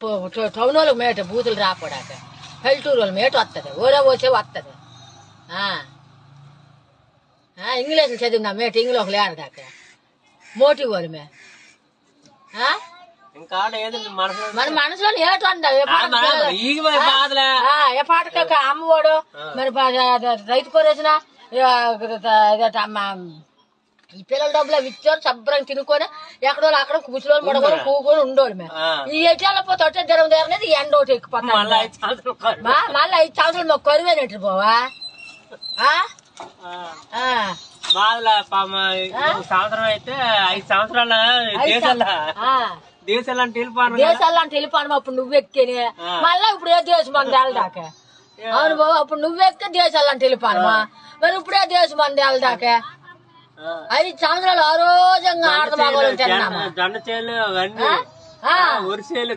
Town వాళ్ళకి మేట బూతులు రాపడాక పల్లెటూరు వాళ్ళ మేట వస్తుంది ఊరే పోసే వస్తుంది ఇంగ్లీష్ చదివినా మేట ఇంగ్లీష్ లేడదాక. మోటి వాళ్ళు మే. ఆ? ఇంకా ఆడ ఏది మనసు మన మనసులో ఏ పాటకు పాటకు అమ్మవాడు మరి రైతు కోరేసిన ఈ పిల్లల డబ్బులు అవి ఇచ్చారు శుభ్రం తినుకొని ఎక్కడో అక్కడ కూర్చోని పడుకొని కూకొని ఉండోడు మేము. ఈ ఎట్లా వచ్చే జ్వరం ఈ ఎండ ఒకటి ఎక్కిపోతాం మళ్ళీ ఐదు సంవత్సరాలు మాకు కరువేనట్టు ఒక సంవత్సరం అయితే ఐదు సంవత్సరాల దేశాల అంటే వెళ్ళిపోను దేశాల్లో అంటే వెళ్ళిపోను అప్పుడు నువ్వు ఎక్కేని మళ్ళీ ఇప్పుడు ఏ దేశం మంది వెళ్ళదాకా అవును బాబు అప్పుడు నువ్వు ఎక్కే దేశాలు అంటే వెళ్ళిపోను మరి ఇప్పుడే దేశం మంది వెళ్ళదాకా ఐదు సంవత్సరాలు ఆడదామా తిన్నామా? జొన్న చేలు అవన్నీ. ఆ? వరిసేలు